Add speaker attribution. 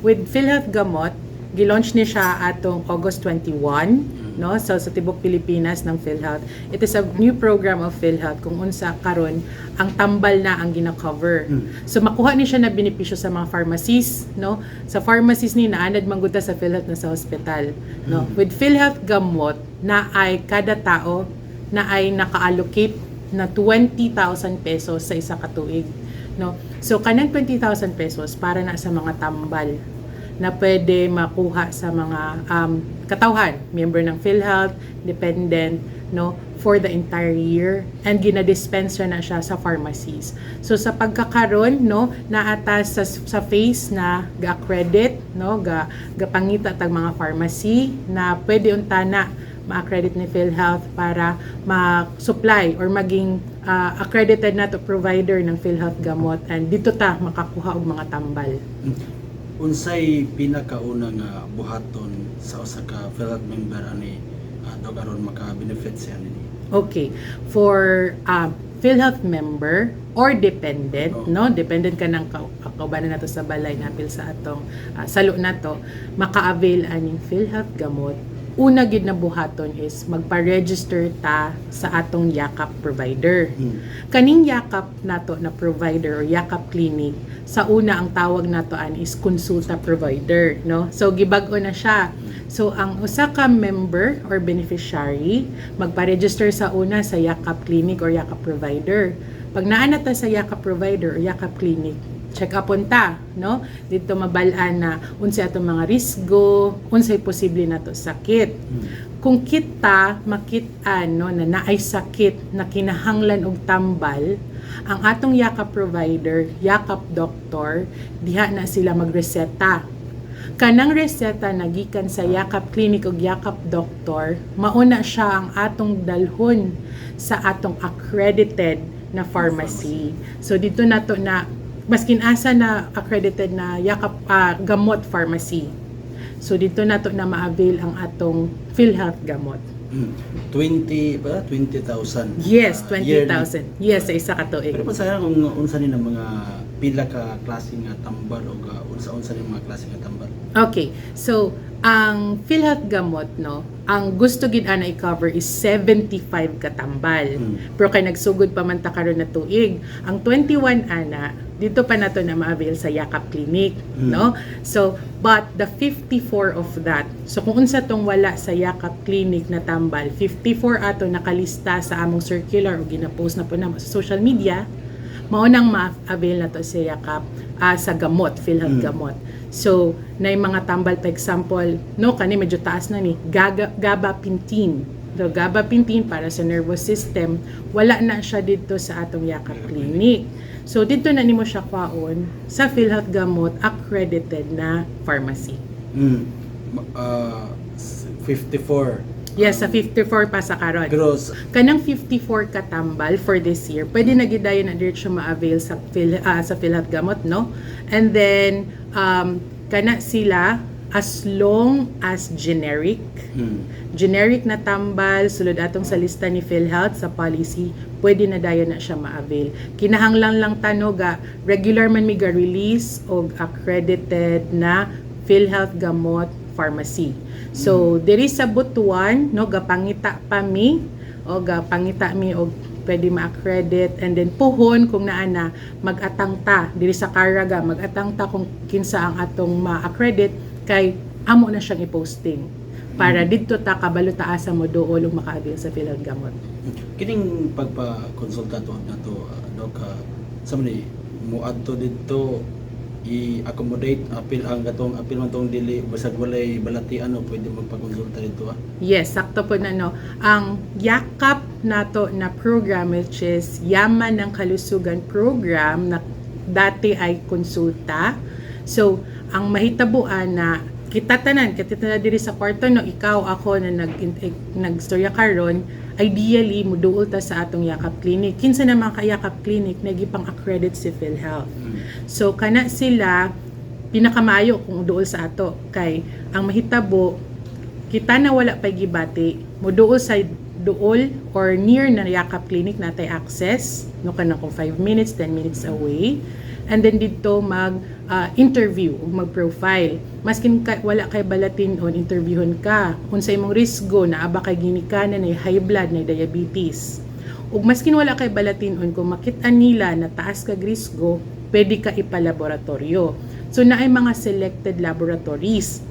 Speaker 1: with PhilHealth Gamot, gilaunch ni siya atong August 21, no? So sa tibok Pilipinas ng PhilHealth. It is a new program of PhilHealth kung unsa karon ang tambal na ang gina-cover. So makuha ni siya na benepisyo sa mga pharmacies, no? Sa pharmacies ni naanad mangguta sa PhilHealth na sa hospital, no? With PhilHealth Gamot na ay kada tao na ay naka-allocate na 20,000 pesos sa isa ka tuig. No? So, kanang 20,000 pesos para na sa mga tambal na pwede makuha sa mga um, katawhan, member ng PhilHealth, dependent, no, for the entire year and ginadispense na siya sa pharmacies. So sa pagkakaroon no naatas sa, sa phase na ga-accredit no ga gapangita tag mga pharmacy na pwede unta na ma-accredit ni PhilHealth para ma-supply or maging ah, accredited na to provider ng PhilHealth gamot and dito ta makakuha og mga tambal.
Speaker 2: Unsay pinakauna nga buhaton sa usa ka PhilHealth member ani uh, dog aron maka-benefit siya nini?
Speaker 1: Okay. For uh, PhilHealth member or dependent,
Speaker 2: Oh.
Speaker 1: no? Dependent ka ng ka- kaubanan nato sa balay apil sa atong uh, salo nato, maka-avail aning PhilHealth gamot. Una gid na buhaton is magpa-register ta sa atong yakap provider.
Speaker 2: Hmm.
Speaker 1: Kaning yakap nato na provider or yakap clinic, sa una ang tawag nato an is konsulta provider, no? So gibag-o na siya. So ang usa ka member or beneficiary magpa-register sa una sa yakap clinic or yakap provider. Pag naa na ta sa yakap provider or yakap clinic, check up ta, no? Dito mabalaan na unsay atong mga risgo, unsay posible nato sakit. Kung kita makitaan no na naay sakit na kinahanglan og tambal ang atong yakap provider yakap doktor diha na sila magreseta kanang reseta nagikan sa yakap clinic ug yakap doktor mauna siya ang atong dalhon sa atong accredited na pharmacy. So dito nato na maskin asa na accredited na yakap ah, gamot pharmacy So dito nato na ma-avail ang atong PhilHealth gamot.
Speaker 2: Hmm. 20 ba 20,000.
Speaker 1: Yes,
Speaker 2: ah, yearly.
Speaker 1: 20,000. Yes, sa isa ka tuig.
Speaker 2: Pero pa sayang kung unsa ni mga pila ka klase nga tambal o unsa-unsa ni mga klase nga tambal.
Speaker 1: Okay. So, ang PhilHealth gamot, no, ang gusto gid ana i-cover is 75 katambal.
Speaker 2: Hmm.
Speaker 1: Pero kay nagsugod pa man ta karon na tuig, ang 21 ana dito pa nato na ma-avail sa Yakap Clinic,
Speaker 2: Mm.
Speaker 1: no? So, but the 54 of that. So kung unsa tong wala sa Yakap Clinic na tambal, 54 ato nakalista sa among circular o gina-post na po na sa social media, maunang ma-avail na to sa Yakap ah, sa gamot, PhilHealth
Speaker 2: Mm.
Speaker 1: gamot. So, na yung mga tambal, for example, no, kani medyo taas na ni, gaga, gabapentin. So, gabapentin para sa nervous system, wala na siya dito sa atong Yakap Clinic. So, dito na nimo siya kwaon sa PhilHealth Gamot accredited na pharmacy.
Speaker 2: Ma- ah, s- 54.
Speaker 1: Yes, sa 54 pa sa karon.
Speaker 2: Gross.
Speaker 1: Kanang 54 katambal for this year, pwede na gid dayon na diretso ma-avail sa Phil, ah, sa PhilHealth Gamot, no? And then um kana sila as long as generic.
Speaker 2: Hmm.
Speaker 1: generic na tambal sulod atong sa lista ni PhilHealth sa policy pwede na dayon na siya ma-avail. Kinahanglan lang tanoga regular man mi ga release og accredited na PhilHealth gamot pharmacy. So diri sa Butuan no gapangita pa mi o gapangita mi og pwede ma-accredit and then puhon kung naa na mag-atang ta. Diri sa Caraga mag-atang ta kung kinsa ang atong ma-accredit kay amo na siyang i-posting para dito ta kabalo taasa mo dool ug maka-avail sa PhilHealth gamot.
Speaker 2: Kining pagpa-konsulta to na to uh, dok uh, sa man ni mo adto dito i-accommodate apil ang gatong apil man tong dili basag walay balati ano pwede magpa-konsulta dito ah.
Speaker 1: Yes, sakto po na no. Ang yakap nato na program which is Yaman ng Kalusugan program na dati ay konsulta. So, ang mahitabuan na kita tanan, kita tanan diri sa kwarto no, ikaw ako na nag nagstorya karon, ideally muduol ta sa atong yakap clinic. Kinsa naman ka yakap clinic nagipang accredit si PhilHealth. So kana sila pinakamayo kung duol sa ato kay ang mahitabo kita na wala pay gibati mo duol sa duol or near na yakap clinic natay access no kana kung 5 minutes 10 minutes away and then dito mag ah, interview ug mag-profile. Maskin ka, wala kay balatin on interviewon ka unsa imong risgo na aba kay ginikanan na high blood na diabetes. Ug maskin wala kay balatin-on kung makita nila na taas kag risgo, pwede ka ipalaboratorio. So naay mga selected laboratories